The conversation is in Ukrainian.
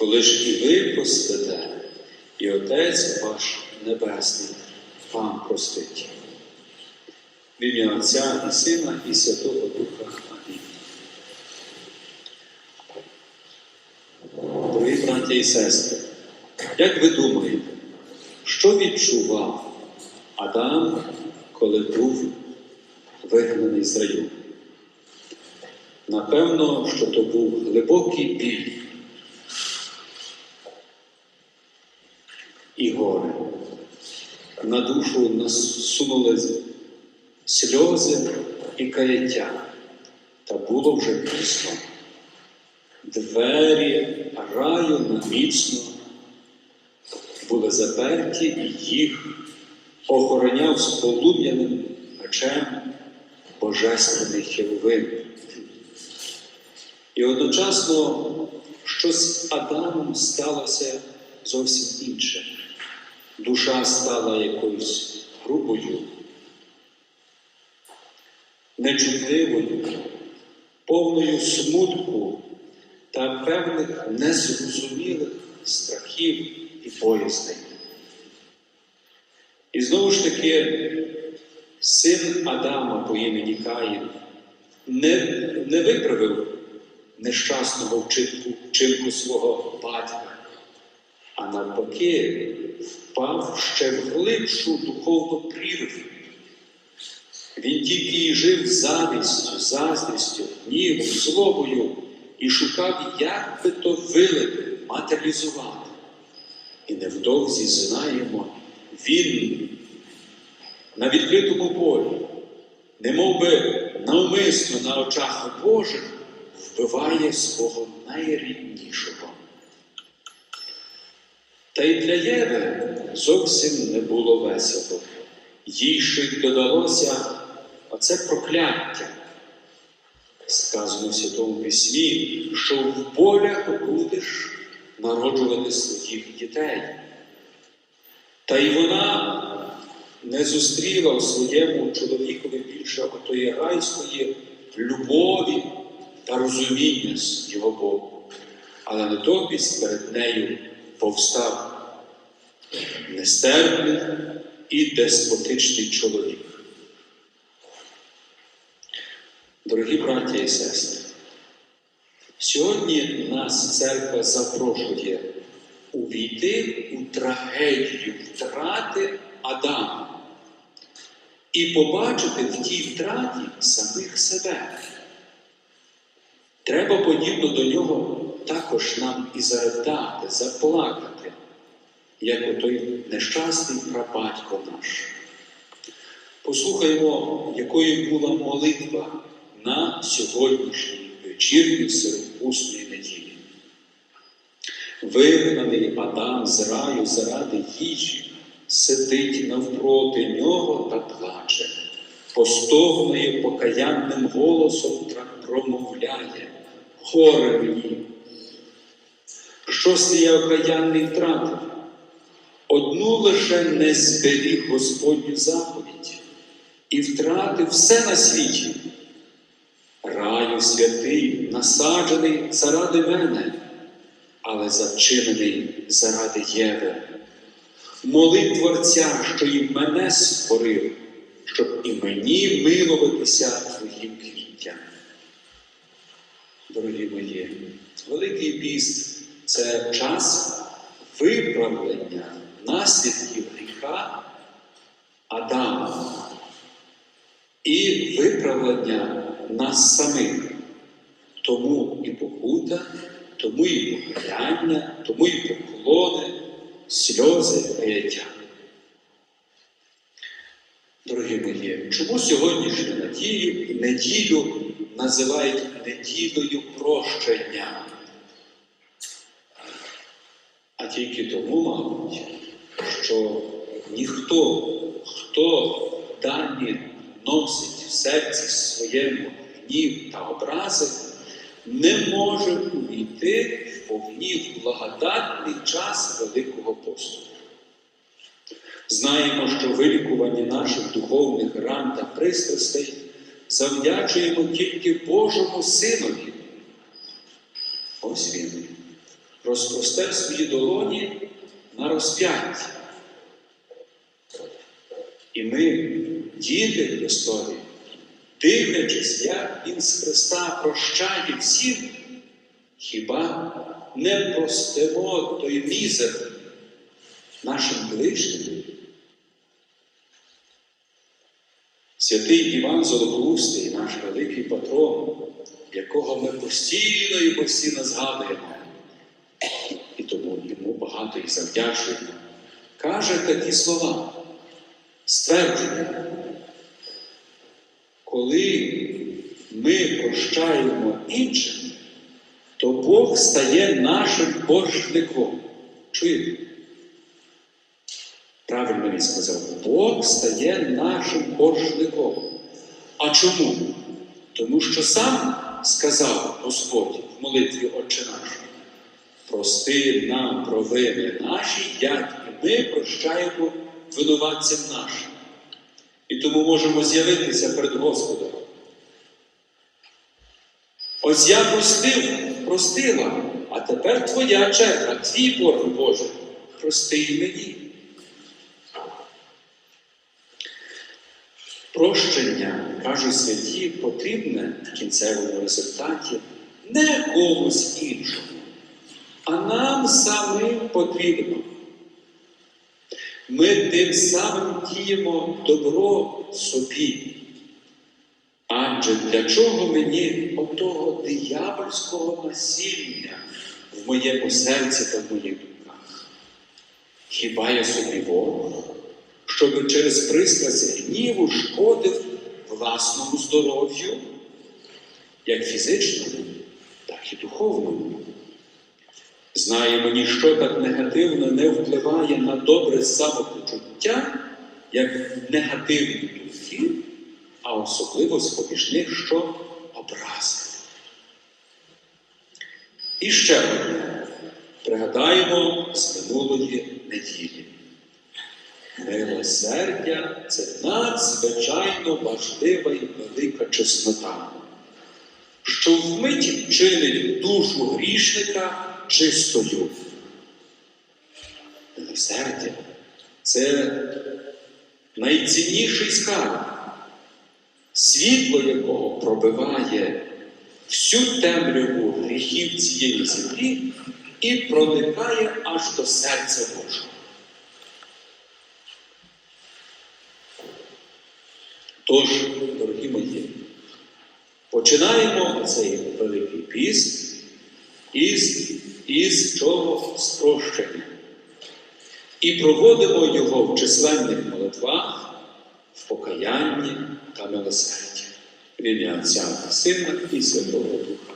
коли ж і ви простите, і Отець ваш Небесний вам простить. В ім'я Отця і Сина, і Святого Духа. Амінь. Дорогі браті і сестри, як ви думаєте, що відчував Адам, коли був вигнаний з раю? Напевно, що то був глибокий біль і горе. На душу насунули сльози і каяття, та було вже пізно. Двері раю наміцно були заперті, і їх охороняв з полум'яним мечем Божественний Херовим. І одночасно щось Адамом сталося зовсім інше. Душа стала якоюсь грубою, нечутливою, повною смутку та певних незрозумілих страхів і боязней. І знову ж таки, син Адама по імені Каїн не, не виправив нещасного вчинку, вчинку свого батька, а навпаки, впав ще в глибшу духовну прірву. Він тільки і жив завістю, заздрістю, гнівом, злобою і шукав, як би то вилити, матеріалізувати. І невдовзі знаємо, він на відкритому полі, немов би навмисно на очах Божих, вбиває свого найріднішого. Та й для Єви зовсім не було весело. Їй ще й додалося оце прокляття. Сказано в Святому Письмі, що в полях будеш народжувати своїх дітей. Та й вона не зустріла у своєму чоловікові більше отої райської любові та розуміння з його боку. Але натомість перед нею повстав нестерпний і деспотичний чоловік. Дорогі браті і сестри, сьогодні нас церква запрошує увійти у трагедію втрати Адама і побачити в тій втраті самих себе. Треба подібно до нього також нам і заридати, заплакати, як отой нещасний прабатько наш. Послухаймо, якою була молитва на сьогоднішній вечірній середпусної неділі. Вигнаний Адам з раю заради їжі, сидить навпроти нього та плаче, постогнує покаянним голосом промовляє горе мені. Щось я окаянний втратив. Одну лише не зберіг Господню заповідь і втратив все на світі. Раю святий, насаджений заради мене, але зачинений заради Єви. Моли Творця, що і мене створив, щоб і мені милуватися твоїм квіттям. Дорогі мої, Великий піст це час виправлення наслідків гріха Адама і виправлення нас самих. Тому і покута, тому і покаяння, тому і поклони, сльози, каяття. Дорогі мої, чому сьогоднішню надію, неділю називають неділею прощення? А тільки тому, мабуть, що ніхто, хто дані носить в серці своєму гнів та образи, не може увійти в повні в благодатний час Великого посту. Знаємо, що вилікування наших духовних ран та пристрастей завдячуємо тільки Божому Синові. Ось він, розпростер свої долоні на розп'ятті. І ми, діти Христові, дивлячись, як Він з Христа прощає всім, хіба не простимо той мізер нашим ближнім? Святий Іван Золотоустий, наш великий патрон, якого ми постійно і постійно згадуємо, і тому йому багато і завдячуємо, каже такі слова, стверджує, коли ми прощаємо іншим, то Бог стає нашим боржником. Чуєте? Правильно він сказав, Бог стає нашим боржником. А чому? Тому що сам сказав Господь в молитві Отче наш, прости нам провини наші, як і ми прощаємо винуватцям нашим. І тому можемо з'явитися перед Господом. Ось я простив, простила, а тепер твоя черга, твій борг Боже, прости і мені. Прощення, кажуть святі, потрібне в кінцевому результаті не комусь іншому, а нам самим потрібно. Ми тим самим діємо добро собі. Адже для чого мені отого диявольського насіння в моєму серці та в моїх думках? Хіба я собі ворог, щоб через пристрасть гніву шкодив власному здоров'ю, як фізичному, так і духовному? Знаємо, ніщо так негативно не впливає на добре самопочуття, як негативні думки, а особливо з поміж них, що образи. І ще одне. Пригадаємо з минулої неділі. Милосердя це надзвичайно важлива і велика чеснота, що вмить чинить душу грішника чистою. Милосердя це найцінніший скарб, світло якого пробиває всю темряву гріхів цієї землі і проникає аж до серця Божого. Тож, дорогі мої, починаємо цей великий піст із, із чого спрощення. І проводимо його в численних молитвах, в покаянні та милосерді. В ім'я Отця Сина і Святого Духа.